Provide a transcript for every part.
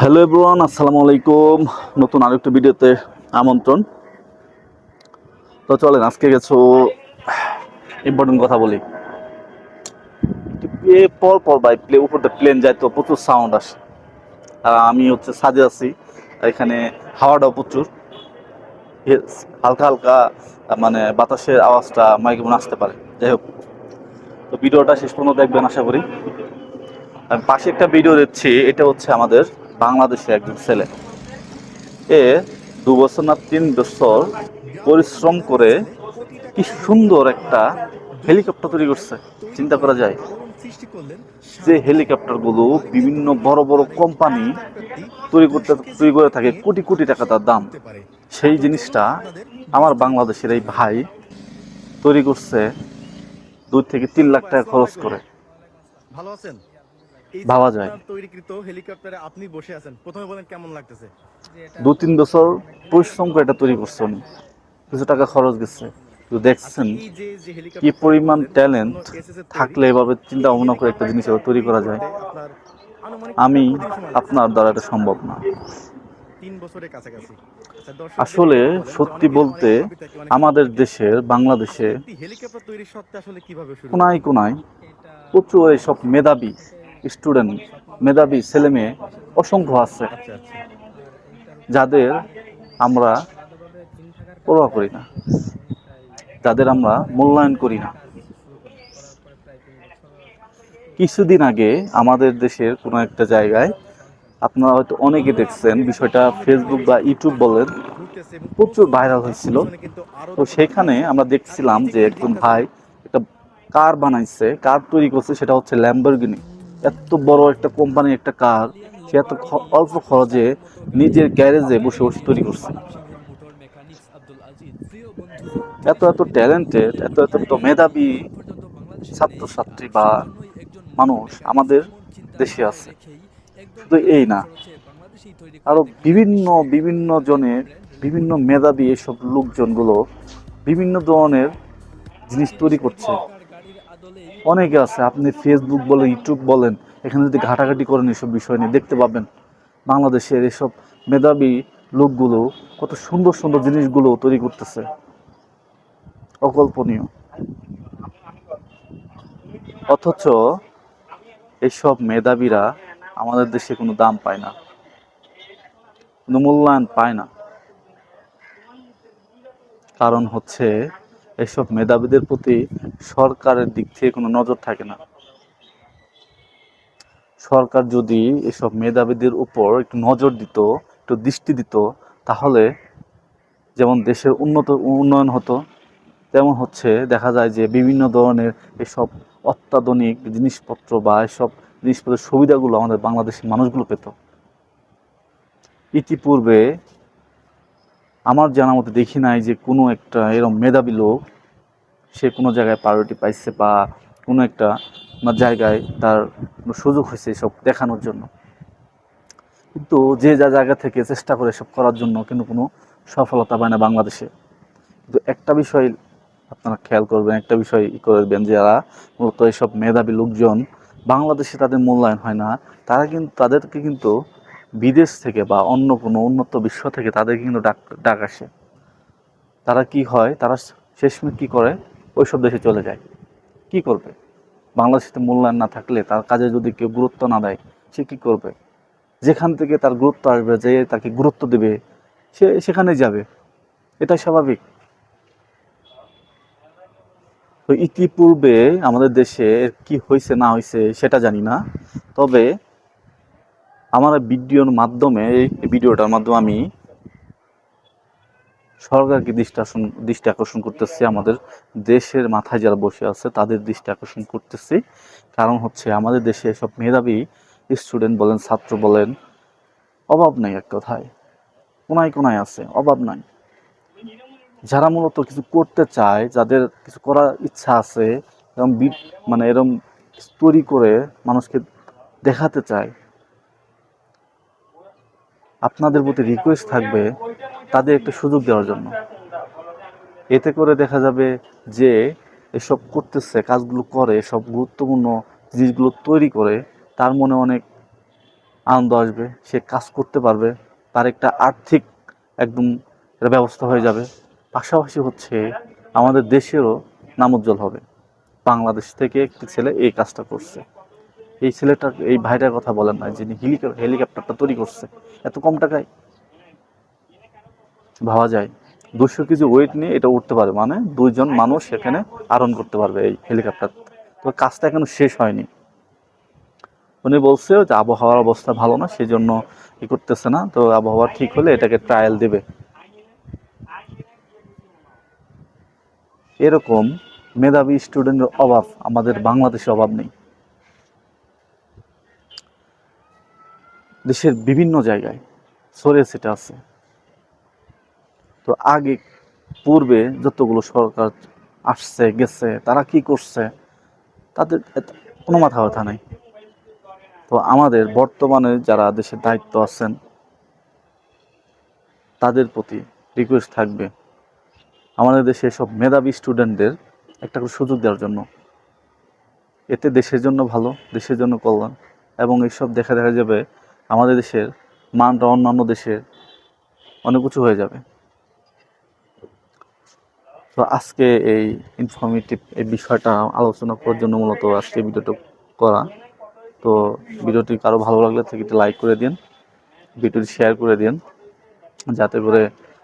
Hello everyone আসসালামু আলাইকুম। নতুন আরেকটা ভিডিওতে আমন্ত্রণ। তো চলেন, আজকে কিছু ইম্পর্টেন্ট কথা বলি। পর পর বাই প্লে উপরটা প্লেন যায় তো প্রচুর সাউন্ড আসে। আর আমি হচ্ছে সাজে আছি এখানে হাওয়াটাও প্রচুর। হালকা হালকা মানে বাতাসের আওয়াজটা মাইকে মনে আসতে পারে। যাই হোক। তো ভিডিওটা শেষ পর্যন্ত দেখবেন, আশা করি। আমি পাশে একটা ভিডিও দেখছি, এটা হচ্ছে আমাদের বাংলাদেশের একজন ছেলে। এ দু বছর না তিন বছর পরিশ্রম করে কি সুন্দর একটা হেলিকপ্টার তৈরি করছে, চিন্তা করা যায়। যে হেলিকপ্টারগুলো বিভিন্ন বড় বড় কোম্পানি তৈরি করতে, তৈরি করে থাকে, কোটি কোটি টাকা তার দাম। সেই জিনিসটা আমার বাংলাদেশের এই ভাই তৈরি করছে দুই থেকে তিন লাখ টাকা খরচ করে। ভালো আছেন? ভাবা যায়। তৈরিকৃত হেলিকপ্টারে আপনি বসে আছেন প্রথমে বলেন কেমন লাগতেছে? দু তিন বছর পরিশ্রম করে এটা তৈরি করছে উনি কিছু টাকা খরচ গেছে। তো দেখছেন হেলিকপ্টার কি পরিমাণ ট্যালেন্ট থাকলে এভাবে চিন্তা ভাবনা করে একটা জিনিস তৈরি করা যায়। আমি? আপনার দ্বারা এটা সম্ভব না। আসলে সত্যি বলতে আমাদের দেশের বাংলাদেশে একটি হেলিকপ্টার তৈরির সত্ত্বে আসলে কীভাবে শুরু কোনায় কোনায় প্রচুর এইসব মেধাবী স্টুডেন্ট মেধাবী ছেলে মেয়ে অসংখ্য আছে। আচ্ছা আচ্ছা। যাদের আমরা পরোয়া করি না। যাদের আমরা মূল্যায়ন করি না। কিছুদিন আগে আমাদের দেশের কোনো একটা জায়গায় আপনারা হয়তো অনেকে দেখছেন, বিষয়টা ফেসবুক বা ইউটিউব বলেন, প্রচুর ভাইরাল হয়েছিল। তো সেখানে আমরা দেখছিলাম যে একজন ভাই একটা কার বানাইছে, কার তৈরি করছে, সেটা হচ্ছে ল্যাম্বরগিনি এত বড় একটা কোম্পানির একটা কার, সে এত অল্প খরচে নিজের গ্যারেজে বসে বসে তৈরি করছে। এত এত ট্যালেন্টেড এত এত এত মেধাবী ছাত্রছাত্রী বা মানুষ আমাদের দেশে আছে। শুধু এই না, আরও বিভিন্ন বিভিন্ন জনের বিভিন্ন মেধাবী এসব লোকজনগুলো বিভিন্ন ধরনের জিনিস তৈরি করছে। অনেকে আছে, আপনি ফেসবুক বলেন ইউটিউব বলেন, এখানে যদি ঘাটাঘাটি করেন এসব বিষয় নিয়ে দেখতে পাবেন। বাংলাদেশের এসব মেধাবী লোকগুলো কত সুন্দর সুন্দর জিনিসগুলো তৈরি করতেছে। অকল্পনীয়। অথচ এইসব মেধাবীরা আমাদের দেশে কোনো দাম পায় না, কোনো মূল্যায়ন পায় না। কারণ হচ্ছে এসব মেধাবীদের প্রতি সরকারের দিক থেকে কোনো নজর থাকে না। সরকার যদি এসব মেধাবীদের উপর একটু নজর দিত, একটু দৃষ্টি দিত, তাহলে যেমন দেশের উন্নত, উন্নয়ন হতো, তেমন হচ্ছে দেখা যায় যে বিভিন্ন ধরনের এসব অত্যাধুনিক জিনিসপত্র বা এসব জিনিসপত্রের সুবিধাগুলো আমাদের বাংলাদেশের মানুষগুলো পেত। ইতিপূর্বে আমার জানা মতে দেখি নাই যে কোনো একটা এরকম মেধাবী লোক, সে কোনো জায়গায় প্রায়োরিটি পাইছে বা কোনো একটা জায়গায় তার সুযোগ হয়েছে এসব দেখানোর জন্য। কিন্তু যে যা জায়গা থেকে চেষ্টা করে এসব করার জন্য কিন্তু কোনো সফলতা পায় না বাংলাদেশে। কিন্তু একটা বিষয় আপনারা খেয়াল করবেন, একটা বিষয় ই করবেন যারা মূলত এসব মেধাবী লোকজন বাংলাদেশে তাদের মূল্যায়ন হয় না, তারা কিন্তু, তাদেরকে কিন্তু বিদেশ থেকে বা অন্য কোনো উন্নত বিশ্ব থেকে তাদেরকে কিন্তু ডাক ডাক আসে। তারা কি হয়, তারা শেষমেশ কি করে, ওইসব দেশে চলে যায়। কি করবে? বাংলাদেশে মূল্যায়ন না থাকলে তার কাজে যদি কেউ গুরুত্ব না দেয়, সে কি করবে? যেখান থেকে তার গুরুত্ব আসবে, যে তাকে গুরুত্ব দেবে, সে সেখানে যাবে। এটাই স্বাভাবিক। তো ইতিপূর্বে আমাদের দেশে কি হয়েছে না হয়েছে সেটা জানি না। তবে আমার ভিডিওর মাধ্যমে, এই ভিডিওটার মাধ্যমে আমি সরকারকে দৃষ্টি আকর্ষণ দৃষ্টি আকর্ষণ করতেছি, আমাদের দেশের মাথায় যারা বসে আছে তাদের দৃষ্টি আকর্ষণ করতেছি। কারণ হচ্ছে আমাদের দেশে সব মেধাবী স্টুডেন্ট বলেন, ছাত্র বলেন, অভাব নাই এক কথায়। কোনায় কোনায় আছে, অভাব নাই। যারা মূলত কিছু করতে চায়, যাদের কিছু করার ইচ্ছা আছে এরকম বি- মানে এরকম তৈরি করে মানুষকে দেখাতে চায়, আপনাদের প্রতি রিকোয়েস্ট থাকবে তাদের একটা সুযোগ দেওয়ার জন্য। এতে করে দেখা যাবে যে এসব করতেছে, কাজগুলো করে সব গুরুত্বপূর্ণ জিনিসগুলো তৈরি করে, তার মনে অনেক আনন্দ আসবে, সে কাজ করতে পারবে, তার একটা আর্থিক একদম ব্যবস্থা হয়ে যাবে। পাশাপাশি হচ্ছে আমাদের দেশেরও নাম উজ্জ্বল হবে। বাংলাদেশ থেকে একটি ছেলে এই কাজটা করছে। এই ছেলেটার, এই ভাইটার কথা বলেন না, যিনি হেলিকপ্টার হেলিকপ্টারটা তৈরি করছে। এত কম টাকায়? ভাবা যায়। দুশো কেজি ওয়েট নিয়ে এটা উঠতে পারে মানে দুইজন মানুষ এখানে আরোহণ করতে পারবে এই হেলিকপ্টার। তো কাজটা এখনও শেষ হয়নি। উনি বলছে যে আবহাওয়ার অবস্থা ভালো না সেই জন্য ই করতেছে না। তো আবহাওয়া ঠিক হলে এটাকে ট্রায়াল দেবে। এরকম মেধাবী স্টুডেন্টের অভাব, আমাদের বাংলাদেশে অভাব নেই। দেশের বিভিন্ন জায়গায় ছড়িয়ে ছিটে আছে। তো আগে, পূর্বে যতগুলো সরকার আসছে, গেছে, তারা কি করছে, তাদের কোনো মাথা ব্যথা নেই। তো আমাদের বর্তমানে যারা দেশের দায়িত্ব আছেন, তাদের প্রতি রিকোয়েস্ট থাকবে আমাদের দেশে সব মেধাবী স্টুডেন্টদের একটা করে সুযোগ দেওয়ার জন্য। এতে দেশের জন্য ভালো, দেশের জন্য কল্যাণ এবং এইসব দেখা দেখা যাবে আমাদের দেশের মানটা অন্যান্য দেশের অনেক উঁচু হয়ে যাবে। তো আজকে এই ইনফরমেটিভ এই বিষয়টা আলোচনা করার জন্য মূলত আজকে ভিডিওটা করা। তো ভিডিওটি কারও ভালো লাগলে থেকে লাইক করে দিন, ভিডিওটি শেয়ার করে দিন, যাতে করে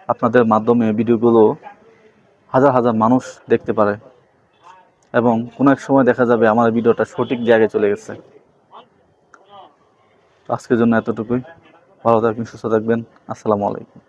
আপনাদের মাধ্যমে ভিডিওগুলো হাজার হাজার মানুষ দেখতে পারে। এবং কোনো এক সময় দেখা যাবে আমার ভিডিওটা সঠিক জায়গায় চলে গেছে। আজকের জন্য এতটুকুই। ভালো থাকবেন, সুস্থ থাকবেন। আসসালামু আলাইকুম।